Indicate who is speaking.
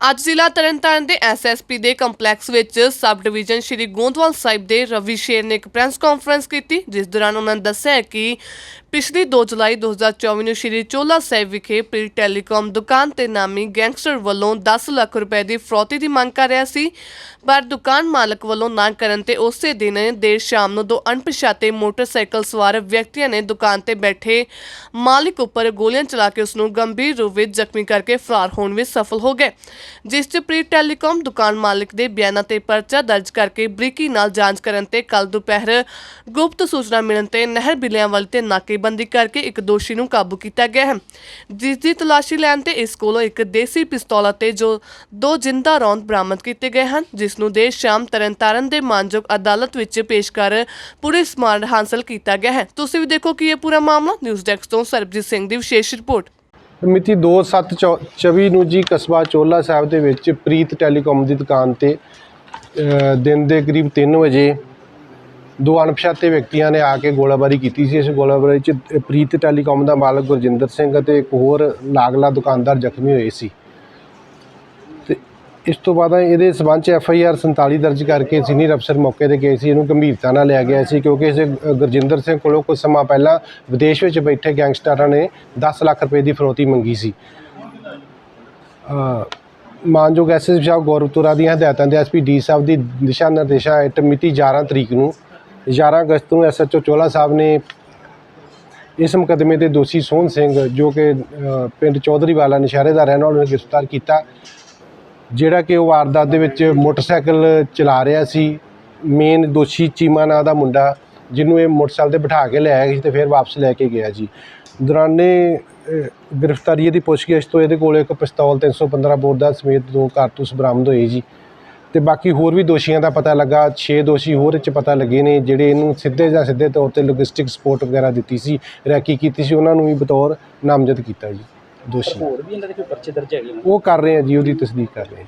Speaker 1: ਅੱਜ ਜ਼ਿਲ੍ਹਾ ਤਰਨਤਾਰਨ ਦੇ ਐਸਐਸਪੀ ਦੇ ਕੰਪਲੈਕਸ ਵਿੱਚ ਸਬ ਡਿਵੀਜ਼ਨ ਸ਼੍ਰੀ ਗੋਂਦਵਾਲ ਸਾਹਿਬ ਦੇ ਰਵੀ ਸ਼ੇਰ ਨੇ ਇੱਕ ਪ੍ਰੈਸ ਕਾਨਫਰੰਸ ਕੀਤੀ, ਜਿਸ ਦੌਰਾਨ ਉਹਨਾਂ ਨੇ ਦੱਸਿਆ ਕਿ ਪਿਛਲੀ 2 ਜੁਲਾਈ 2024 ਨੂੰ ਸ਼੍ਰੀ ਚੋਲਾ ਸਾਹਿਬ ਵਿਖੇ ਪ੍ਰੀ ਟੈਲੀਕਾਮ ਦੁਕਾਨ ਤੇ ਨਾਮੀ ਗੈਂਗਸਟਰ ਵੱਲੋਂ 10 ਲੱਖ ਰੁਪਏ ਦੀ ਫਰੋਤੀ ਦੀ ਮੰਗ ਕਰ ਰਿਹਾ ਸੀ। ਪਰ ਦੁਕਾਨ ਮਾਲਕ ਵੱਲੋਂ ਨਾ ਕਰਨ ਤੇ ਉਸੇ ਦਿਨ ਦੇਰ ਸ਼ਾਮ ਨੂੰ ਦੋ ਅਣਪਛਾਤੇ ਮੋਟਰਸਾਈਕਲ ਸਵਾਰ ਵਿਅਕਤੀਆਂ ਨੇ ਦੁਕਾਨ ਤੇ ਬੈਠੇ ਮਾਲਕ ਉੱਪਰ ਗੋਲੀਆਂ ਚਲਾ ਕੇ ਉਸ ਨੂੰ ਗੰਭੀਰ ਰੂਪ ਵਿੱਚ ਜ਼ਖਮੀ ਕਰਕੇ ਫਰਾਰ ਹੋਣ ਵਿੱਚ ਸਫਲ ਹੋ ਗਏ। ਜਿਸ 'ਚ ਪ੍ਰੀ ਟੈਲੀਕਾਮ ਦੁਕਾਨ ਮਾਲਕ ਦੇ ਬਿਆਨਾਂ ਤੇ ਪਰਚਾ ਦਰਜ ਕਰਕੇ ਬਰੀਕੀ ਨਾਲ ਜਾਂਚ ਕਰਨ ਤੇ ਕੱਲ ਦੁਪਹਿਰ ਗੁਪਤ ਸੂਚਨਾ ਮਿਲਣ ਤੇ ਨਹਿਰ ਬਿਲਿਆਂਵਾਲ ਤੇ ਨਾਕੇਬੰਦੀ ਕਰਕੇ ਇੱਕ ਦੋਸ਼ੀ ਨੂੰ ਕਾਬੂ ਕੀਤਾ ਗਿਆ ਹੈ। ਜਿਸ ਦੀ ਤਲਾਸ਼ੀ ਲੈਣ ਤੇ ਇਸ ਕੋਲੋਂ ਇੱਕ ਦੇਸੀ ਪਿਸਤੌਲ ਅਤੇ ਜੋ ਦੋ ਜਿੰਦਾ ਰੌਂਦ ਬਰਾਮਦ ਕੀਤੇ ਗਏ ਹਨ, ਜਿਸ ਨੂੰ ਦੇਰ ਸ਼ਾਮ ਤਰਨਤਾਰਨ ਦੇ ਮਾਨਯੋਗ ਅਦਾਲਤ ਵਿੱਚ ਪੇਸ਼ ਕਰ ਪੁਲਿਸ ਮਾਰ ਹਾਸਲ ਕੀਤਾ ਗਿਆ ਹੈ। ਤੁਸੀਂ ਵੀ ਦੇਖੋ ਕਿ ਇਹ ਪੂਰਾ ਮਾਮਲਾ, ਨਿਊਜ਼ ਡੈਸਕ ਤੋਂ ਸਰਬਜੀਤ ਸਿੰਘ ਦੀ ਵਿਸ਼ੇਸ਼ ਰਿਪੋਰਟ।
Speaker 2: ਮਿਤੀ 2/7/24 ਨੂੰ ਜੀ ਕਸਬਾ ਚੋਲਾ ਸਾਹਿਬ ਦੇ ਵਿੱਚ ਪ੍ਰੀਤ ਟੈਲੀਕਾਮ ਦੀ ਦੁਕਾਨ ਤੇ ਦਿਨ ਦੇ ਕਰੀਬ 3 ਵਜੇ ਦੋ ਅਣਪਛਾਤੇ ਵਿਅਕਤੀਆਂ ਨੇ ਆ ਕੇ ਗੋਲਾਬਾਰੀ ਕੀਤੀ ਸੀ। ਇਸ ਗੋਲਾਬਾਰੀ 'ਚ ਪ੍ਰੀਤ ਟੈਲੀਕਾਮ ਦਾ ਮਾਲਕ ਗੁਰਜਿੰਦਰ ਸਿੰਘ ਅਤੇ ਇੱਕ ਹੋਰ ਲਾਗਲਾ ਦੁਕਾਨਦਾਰ ਜ਼ਖਮੀ ਹੋਏ ਸੀ। ਇਸ ਤੋਂ ਬਾਅਦ ਇਹਦੇ ਸਬੰਧ 'ਚ ਐਫ ਆਈ ਆਰ 47 ਦਰਜ ਕਰਕੇ ਸੀਨੀਅਰ ਅਫਸਰ ਮੌਕੇ ਤੇ ਗਏ ਸੀ ਇਹਨੂੰ ਗੰਭੀਰਤਾ ਨਾਲ ਲਿਆ ਗਿਆ ਸੀ ਕਿਉਂਕਿ ਇਸ ਗੁਰਜਿੰਦਰ ਸਿੰਘ ਕੋਲੋਂ ਕੁਝ ਸਮਾਂ ਪਹਿਲਾਂ ਵਿਦੇਸ਼ ਵਿੱਚ ਬੈਠੇ ਗੈਂਗਸਟਰਾਂ ਨੇ 10 ਲੱਖ ਰੁਪਏ ਦੀ ਫਰੋਤੀ ਮੰਗੀ ਸੀ। ਅ, ਮਾਨਯੋਗ ਐਸਐਸਪੀ ਸਾਹਿਬ ਗੌਰਵਪੁਰਾ ਦੀਆਂ ਹਦਾਇਤਾਂ ਦੇ ਐਸਪੀ ਡੀ ਸਾਹਿਬ ਦੀ ਦਿਸ਼ਾ ਨਿਰਦੇਸ਼ਾਂ ਹੇਠ ਮਿਤੀ 11 ਤਰੀਕ ਨੂੰ 11 ਅਗਸਤ ਨੂੰ ਐਸਐਚਓ ਚੋਲਾ ਸਾਹਿਬ ਨੇ ਇਸ ਮੁਕੱਦਮੇ ਦੇ ਦੋਸ਼ੀ ਸੋਹਣ ਸਿੰਘ ਜੋ ਕਿ ਪਿੰਡ ਚੌਧਰੀ ਵਾਲਾ ਨਸ਼ਹਿਰੇ ਦਾ ਰਹਿਣ ਵਾਲਾ ਨੂੰ ਗ੍ਰਿਫਤਾਰ ਕੀਤਾ। ਜਿਹੜਾ ਕਿ ਉਹ ਵਾਰਦਾਤ ਦੇ ਵਿੱਚ ਮੋਟਰਸਾਈਕਲ ਚਲਾ ਰਿਹਾ ਸੀ। ਮੇਨ ਦੋਸ਼ੀ ਚੀਮਾ ਨਾਂ ਦਾ ਮੁੰਡਾ ਜਿਹਨੂੰ ਇਹ ਮੋਟਰਸਾਈਕਲ ਤੇ ਬਿਠਾ ਕੇ ਲਿਆਇਆ ਸੀ ਤੇ ਫਿਰ ਵਾਪਸ ਲੈ ਕੇ ਗਿਆ ਜੀ। ਦੌਰਾਨੇ ਅ, ਗ੍ਰਿਫਤਾਰੀ ਇਹਦੀ ਪੁੱਛਗਿੱਛ ਤੋਂ ਇਹਦੇ ਕੋਲ ਇੱਕ ਪਿਸਤੌਲ 315 ਬੋਰ ਦਾ ਸਮੇਤ ਦੋ ਕਾਰਤੂਸ ਬਰਾਮਦ ਹੋਏ ਜੀ। ਤੇ ਬਾਕੀ ਹੋਰ ਵੀ ਦੋਸ਼ੀਆਂ ਦਾ ਪਤਾ ਲੱਗਾ 6 ਦੋਸ਼ੀ ਹੋਰ 'ਚ ਪਤਾ ਲੱਗੇ ਨੇ ਜਿਹੜੇ ਇਹਨੂੰ ਸਿੱਧੇ ਜਾਂ ਸਿੱਧੇ ਤੌਰ ਤੇ ਲੋਜਿਸਟਿਕ ਸਪੋਰਟ ਵਗੈਰਾ ਦਿੱਤੀ ਸੀ ਰੈਕੀ ਕੀਤੀ ਸੀ ਉਹਨਾਂ ਨੂੰ ਵੀ ਬਤੌਰ ਨਾਮਜ਼ਦ ਕੀਤਾ ਜੀ। ਦੋਸ਼ੀ।
Speaker 3: ਹੋਰ ਵੀ ਇਹਨਾਂ ਦੇ ਕੋਈ ਪਰਚੇ ਦਰਜ ਹੈਗੇ ਨੇ?
Speaker 2: ਉਹ ਕਰ ਰਹੇ ਆ ਜੀ ਉਹਦੀ ਤਸਦੀਕ ਕਰ ਰਹੇ ਆ।